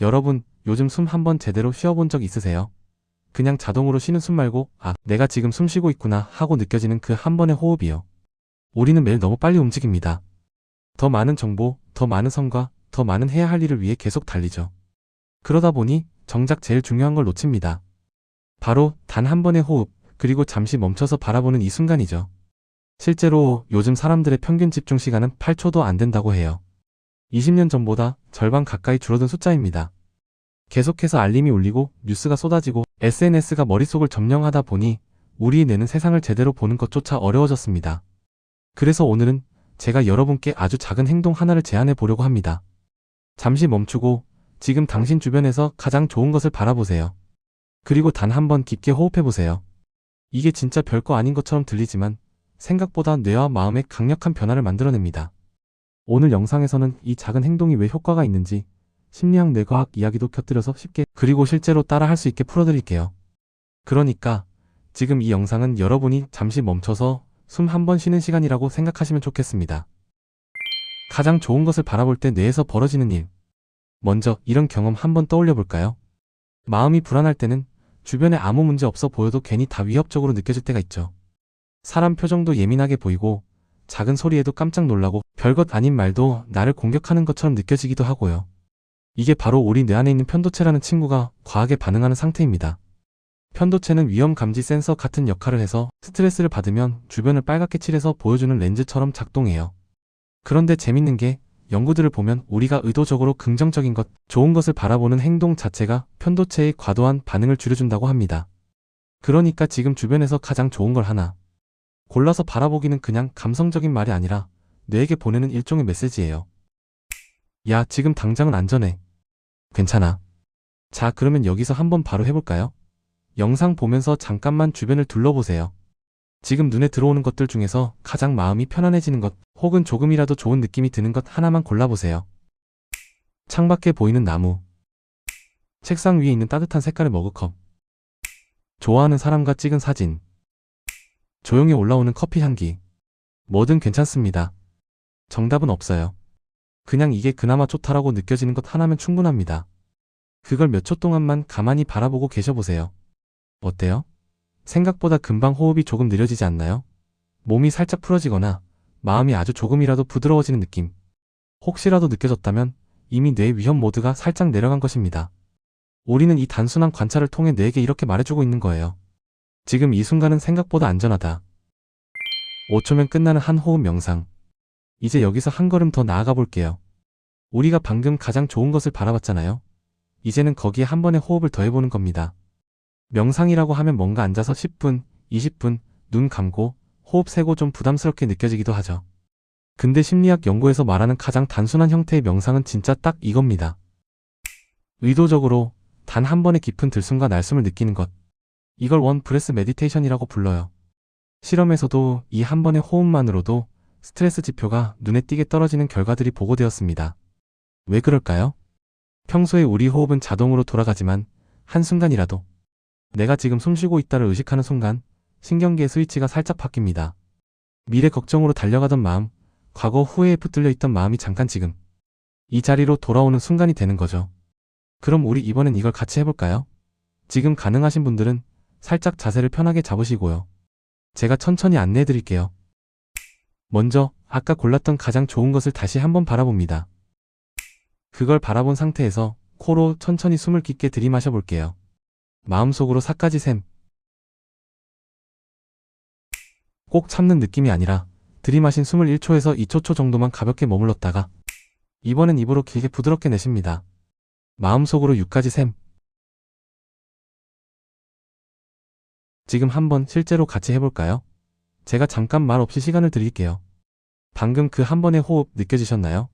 여러분, 요즘 숨 한번 제대로 쉬어본 적 있으세요? 그냥 자동으로 쉬는 숨 말고, 아, 내가 지금 숨 쉬고 있구나 하고 느껴지는 그 한 번의 호흡이요. 우리는 매일 너무 빨리 움직입니다. 더 많은 정보, 더 많은 성과, 더 많은 해야 할 일을 위해 계속 달리죠. 그러다 보니 정작 제일 중요한 걸 놓칩니다. 바로 단 한 번의 호흡, 그리고 잠시 멈춰서 바라보는 이 순간이죠. 실제로 요즘 사람들의 평균 집중 시간은 8초도 안 된다고 해요. 20년 전보다 절반 가까이 줄어든 숫자입니다. 계속해서 알림이 울리고 뉴스가 쏟아지고 SNS가 머릿속을 점령하다 보니 우리 뇌는 세상을 제대로 보는 것조차 어려워졌습니다. 그래서 오늘은 제가 여러분께 아주 작은 행동 하나를 제안해 보려고 합니다. 잠시 멈추고 지금 당신 주변에서 가장 좋은 것을 바라보세요. 그리고 단 한 번 깊게 호흡해 보세요. 이게 진짜 별거 아닌 것처럼 들리지만 생각보다 뇌와 마음에 강력한 변화를 만들어냅니다. 오늘 영상에서는 이 작은 행동이 왜 효과가 있는지 심리학 뇌과학 이야기도 곁들여서 쉽게 그리고 실제로 따라 할 수 있게 풀어드릴게요. 그러니까 지금 이 영상은 여러분이 잠시 멈춰서 숨 한 번 쉬는 시간이라고 생각하시면 좋겠습니다. 가장 좋은 것을 바라볼 때 뇌에서 벌어지는 일. 먼저 이런 경험 한번 떠올려 볼까요? 마음이 불안할 때는 주변에 아무 문제 없어 보여도 괜히 다 위협적으로 느껴질 때가 있죠. 사람 표정도 예민하게 보이고 작은 소리에도 깜짝 놀라고 별것 아닌 말도 나를 공격하는 것처럼 느껴지기도 하고요. 이게 바로 우리 뇌 안에 있는 편도체라는 친구가 과하게 반응하는 상태입니다. 편도체는 위험 감지 센서 같은 역할을 해서 스트레스를 받으면 주변을 빨갛게 칠해서 보여주는 렌즈처럼 작동해요. 그런데 재밌는 게 연구들을 보면 우리가 의도적으로 긍정적인 것, 좋은 것을 바라보는 행동 자체가 편도체의 과도한 반응을 줄여준다고 합니다. 그러니까 지금 주변에서 가장 좋은 걸 하나 골라서 바라보기는 그냥 감성적인 말이 아니라 뇌에게 보내는 일종의 메시지예요. 야, 지금 당장은 안전해. 괜찮아. 자, 그러면 여기서 한번 바로 해볼까요? 영상 보면서 잠깐만 주변을 둘러보세요. 지금 눈에 들어오는 것들 중에서 가장 마음이 편안해지는 것, 혹은 조금이라도 좋은 느낌이 드는 것 하나만 골라보세요. 창밖에 보이는 나무. 책상 위에 있는 따뜻한 색깔의 머그컵. 좋아하는 사람과 찍은 사진. 조용히 올라오는 커피 향기. 뭐든 괜찮습니다. 정답은 없어요. 그냥 이게 그나마 좋다라고 느껴지는 것 하나면 충분합니다. 그걸 몇 초 동안만 가만히 바라보고 계셔보세요. 어때요? 생각보다 금방 호흡이 조금 느려지지 않나요? 몸이 살짝 풀어지거나 마음이 아주 조금이라도 부드러워지는 느낌. 혹시라도 느껴졌다면 이미 뇌 위험 모드가 살짝 내려간 것입니다. 우리는 이 단순한 관찰을 통해 뇌에게 이렇게 말해주고 있는 거예요. 지금 이 순간은 생각보다 안전하다. 5초면 끝나는 한 호흡 명상. 이제 여기서 한 걸음 더 나아가 볼게요. 우리가 방금 가장 좋은 것을 바라봤잖아요. 이제는 거기에 한 번의 호흡을 더해보는 겁니다. 명상이라고 하면 뭔가 앉아서 10분, 20분, 눈 감고 호흡 세고 좀 부담스럽게 느껴지기도 하죠. 근데 심리학 연구에서 말하는 가장 단순한 형태의 명상은 진짜 딱 이겁니다. 의도적으로 단 한 번의 깊은 들숨과 날숨을 느끼는 것. 이걸 원 브레스 메디테이션이라고 불러요. 실험에서도 이 한 번의 호흡만으로도 스트레스 지표가 눈에 띄게 떨어지는 결과들이 보고되었습니다. 왜 그럴까요? 평소에 우리 호흡은 자동으로 돌아가지만 한순간이라도 내가 지금 숨 쉬고 있다를 의식하는 순간 신경계의 스위치가 살짝 바뀝니다. 미래 걱정으로 달려가던 마음, 과거 후회에 붙들려 있던 마음이 잠깐 지금 이 자리로 돌아오는 순간이 되는 거죠. 그럼 우리 이번엔 이걸 같이 해볼까요? 지금 가능하신 분들은 살짝 자세를 편하게 잡으시고요. 제가 천천히 안내해 드릴게요. 먼저 아까 골랐던 가장 좋은 것을 다시 한번 바라봅니다. 그걸 바라본 상태에서 코로 천천히 숨을 깊게 들이마셔 볼게요. 마음속으로 사까지 셈. 꼭 참는 느낌이 아니라 들이마신 숨을 1초에서 2초초 정도만 가볍게 머물렀다가 이번엔 입으로 길게 부드럽게 내쉽니다. 마음속으로 6까지 셈. 지금 한번 실제로 같이 해볼까요? 제가 잠깐 말 없이 시간을 드릴게요. 방금 그 한 번의 호흡 느껴지셨나요?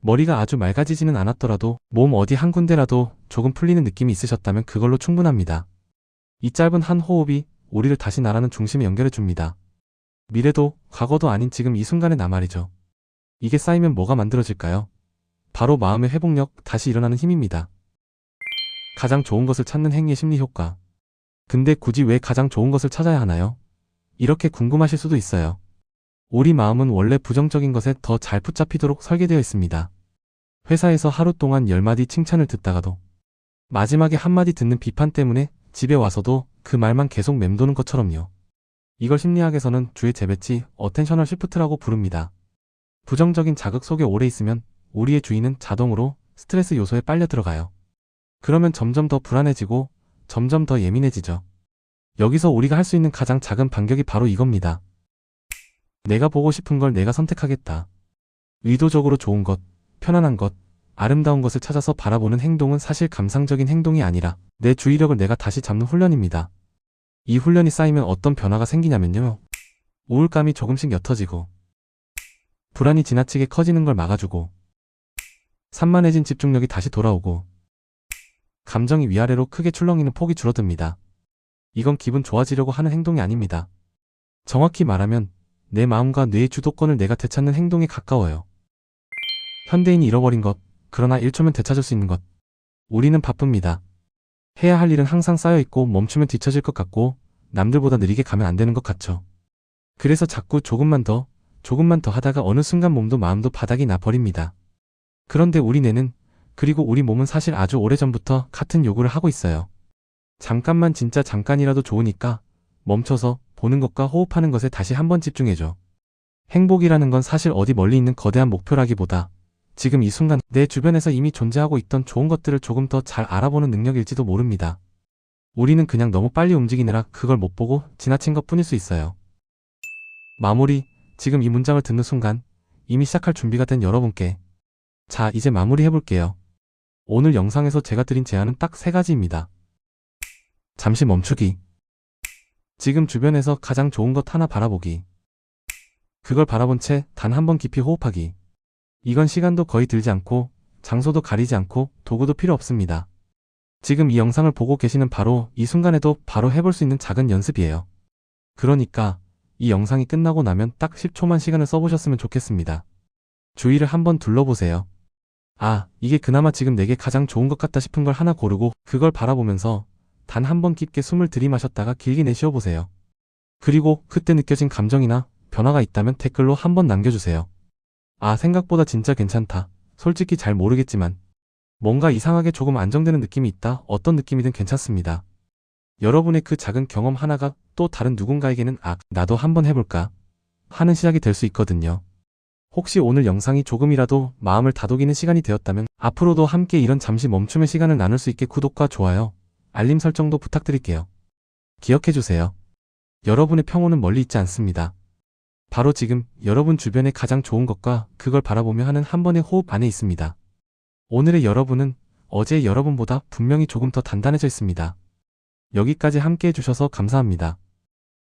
머리가 아주 맑아지지는 않았더라도 몸 어디 한 군데라도 조금 풀리는 느낌이 있으셨다면 그걸로 충분합니다. 이 짧은 한 호흡이 우리를 다시 나라는 중심에 연결해 줍니다. 미래도 과거도 아닌 지금 이 순간의 나 말이죠. 이게 쌓이면 뭐가 만들어질까요? 바로 마음의 회복력, 다시 일어나는 힘입니다. 가장 좋은 것을 찾는 행위의 심리 효과. 근데 굳이 왜 가장 좋은 것을 찾아야 하나요? 이렇게 궁금하실 수도 있어요. 우리 마음은 원래 부정적인 것에 더 잘 붙잡히도록 설계되어 있습니다. 회사에서 하루 동안 10마디 칭찬을 듣다가도 마지막에 한마디 듣는 비판 때문에 집에 와서도 그 말만 계속 맴도는 것처럼요. 이걸 심리학에서는 주의 재배치, 어텐셔널 시프트라고 부릅니다. 부정적인 자극 속에 오래 있으면 우리의 주의는 자동으로 스트레스 요소에 빨려 들어가요. 그러면 점점 더 불안해지고 점점 더 예민해지죠. 여기서 우리가 할 수 있는 가장 작은 반격이 바로 이겁니다. 내가 보고 싶은 걸 내가 선택하겠다. 의도적으로 좋은 것, 편안한 것, 아름다운 것을 찾아서 바라보는 행동은 사실 감상적인 행동이 아니라 내 주의력을 내가 다시 잡는 훈련입니다. 이 훈련이 쌓이면 어떤 변화가 생기냐면요. 우울감이 조금씩 옅어지고, 불안이 지나치게 커지는 걸 막아주고, 산만해진 집중력이 다시 돌아오고, 감정이 위아래로 크게 출렁이는 폭이 줄어듭니다. 이건 기분 좋아지려고 하는 행동이 아닙니다. 정확히 말하면 내 마음과 뇌의 주도권을 내가 되찾는 행동에 가까워요. 현대인이 잃어버린 것, 그러나 1초면 되찾을 수 있는 것. 우리는 바쁩니다. 해야 할 일은 항상 쌓여있고 멈추면 뒤처질 것 같고 남들보다 느리게 가면 안 되는 것 같죠. 그래서 자꾸 조금만 더, 조금만 더 하다가 어느 순간 몸도 마음도 바닥이 나 버립니다. 그런데 우리 뇌는, 그리고 우리 몸은 사실 아주 오래전부터 같은 요구를 하고 있어요. 잠깐만 진짜 잠깐이라도 좋으니까 멈춰서 보는 것과 호흡하는 것에 다시 한번 집중해줘. 행복이라는 건 사실 어디 멀리 있는 거대한 목표라기보다 지금 이 순간 내 주변에서 이미 존재하고 있던 좋은 것들을 조금 더 잘 알아보는 능력일지도 모릅니다. 우리는 그냥 너무 빨리 움직이느라 그걸 못 보고 지나친 것 뿐일 수 있어요. 마무리, 지금 이 문장을 듣는 순간 이미 시작할 준비가 된 여러분께 자, 이제 마무리 해볼게요. 오늘 영상에서 제가 드린 제안은 딱 세 가지입니다. 잠시 멈추기. 지금 주변에서 가장 좋은 것 하나 바라보기. 그걸 바라본 채 단 한 번 깊이 호흡하기. 이건 시간도 거의 들지 않고 장소도 가리지 않고 도구도 필요 없습니다. 지금 이 영상을 보고 계시는 바로 이 순간에도 바로 해볼 수 있는 작은 연습이에요. 그러니까 이 영상이 끝나고 나면 딱 10초만 시간을 써보셨으면 좋겠습니다. 주위를 한번 둘러보세요. 아, 이게 그나마 지금 내게 가장 좋은 것 같다 싶은 걸 하나 고르고 그걸 바라보면서 단 한 번 깊게 숨을 들이마셨다가 길게 내쉬어 보세요. 그리고 그때 느껴진 감정이나 변화가 있다면 댓글로 한번 남겨주세요. 아, 생각보다 진짜 괜찮다. 솔직히 잘 모르겠지만 뭔가 이상하게 조금 안정되는 느낌이 있다. 어떤 느낌이든 괜찮습니다. 여러분의 그 작은 경험 하나가 또 다른 누군가에게는 아, 나도 한번 해볼까 하는 시작이 될 수 있거든요. 혹시 오늘 영상이 조금이라도 마음을 다독이는 시간이 되었다면 앞으로도 함께 이런 잠시 멈춤의 시간을 나눌 수 있게 구독과 좋아요, 알림 설정도 부탁드릴게요. 기억해주세요. 여러분의 평온은 멀리 있지 않습니다. 바로 지금 여러분 주변에 가장 좋은 것과 그걸 바라보며 하는 한 번의 호흡 안에 있습니다. 오늘의 여러분은 어제의 여러분보다 분명히 조금 더 단단해져 있습니다. 여기까지 함께 해주셔서 감사합니다.